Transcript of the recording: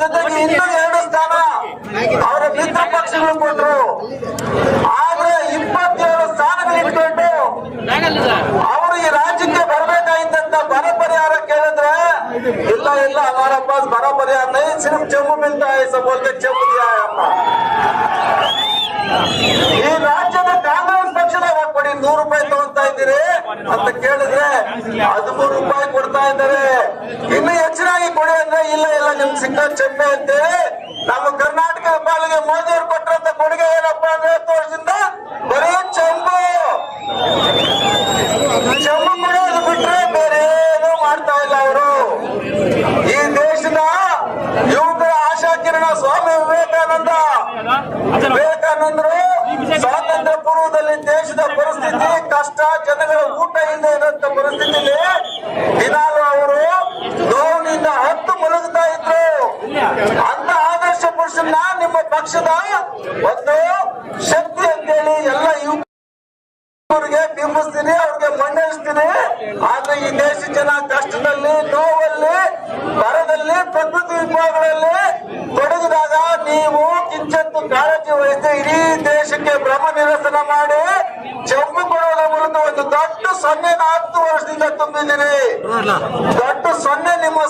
ಜೊತೆಗೆ ಇನ್ನೂ ಎರಡು ಸ್ಥಾನ ಅವರ ಮಿತ್ರ ಪಕ್ಷಗಳು ಕೊಟ್ಟರು ಆದ್ರೆ ಇಪ್ಪತ್ತೇಳು ಸ್ಥಾನಗಳಿಟ್ಕೊಂಡು ಅವರು ಈ ರಾಜ್ಯಕ್ಕೆ ಬರ್ಬೇಕಾಯ್ತಂತ ಬರ ಪರಿಹಾರ ಕೇಳಿದ್ರೆ, ಇಲ್ಲ ಇಲ್ಲ ಹಮಾರಾ ಬರ ಪರಿಹಾರ ನೈ ಸಿರ್ಫ್ ಜಮ್ಮು ಮಿಲ್ತಾ ಹೈ ಸಬ್ ಬೋಲ್ತೆ ಜಮ್ಮು ಈ ರಾಜ್ಯದ ಕಾಂಗ್ರೆಸ್ ಪಕ್ಷದ ಕೊಡಿ, ನೂರು ರೂಪಾಯಿ ತಗೊಂಡು ಅಂತ ಕೇಳಿದ್ರೆ ಹದಿಮೂರು ರೂಪಾಯಿ ಕೊಡ್ತಾ ಇದ್ದಾರೆ. ಇನ್ನು ಹೆಚ್ಚಿನಾಗಿ ಕೊಡಿ ಅಂದ್ರೆ ಇಲ್ಲ ಇಲ್ಲ ನಿಮ್ ಸಿಕ್ಕ ಚೆಮ್ಮೆ ಅಂತೆ. ನಮ್ಮ ಕರ್ನಾಟಕ ಪಾಲಿಗೆ ಮೋದಿ ಅವರು ಕೊಟ್ಟರಂತ ಕೊಡುಗೆ ಏನಪ್ಪ ಅಂದ್ರೆ ವರ್ಷದಿಂದ ಬರೀ ಚೆಂಬು. ಚೆಂಬು ಕೊಡೋದು ಬಿಟ್ರೆ ಬೇರೆ ಏನು ಮಾಡ್ತಾ ಇಲ್ಲ ಅವರು. ಈ ದೇಶದ ಯುವಕರ ಆಶಾ ಕಿರಣ ಸ್ವಾಮಿ ವಿವೇಕಾನಂದ. ವಿವೇಕಾನಂದರು ಸ್ವಾತಂತ್ರ್ಯ ಪೂರ್ವದಲ್ಲಿ ದೇಶದ ಪರಿಸ್ಥಿತಿ, ಕಷ್ಟ, ಜನಗಳ ಊಟ ಇಲ್ಲದೆ ಇರುವಂತ ಪರಿಸ್ಥಿತಿಲಿ ದಿನಾಲು ಅವರು ನೋವಿನಿಂದ ಹತ್ತು ಮುಳುಗ್ತಾ ಇದ್ರು. ಅಂತ ಆದರ್ಶ ಪುರುಷನ ನಿಮ್ಮ ಪಕ್ಷದ ಒಂದು ಶಕ್ತಿ ಅಂತೇಳಿ ಎಲ್ಲ ಯುವಕರಿಗೆ ಬಿಂಬಿಸ್ತೀನಿ, ಅವ್ರಿಗೆ ಮಣ್ಣೆಸ್ತೀನಿ ಆದ್ರೆ ಈ ದೇಶ ಜನ ಕಷ್ಟದಲ್ಲಿ, ನೋವಲ್ಲಿ, ಬರದಲ್ಲಿ, ಪ್ರಕೃತಿ ವಿಭಾಗಗಳಲ್ಲಿ ತೊಡಗಿದಾಗ ನೀವು ಕಿಂಚತ್ತು ಕಾಳಜಿ ವಹಿಸಿ ದೇಶಕ್ಕೆ ಭ್ರಮ ನಿರಸನ ಮಾಡಿ ಜಮ್ಮು ಕೊಡೋದ ಮುಂದೆ ಒಂದು ದೊಡ್ಡ ಸೊನ್ನೆ ಹತ್ತು ವರ್ಷದಿಂದ ತುಂಬಿದ್ದೀರಿ ದೊಡ್ಡ ಸೊನ್ನೆ ನಿಮ್ಮ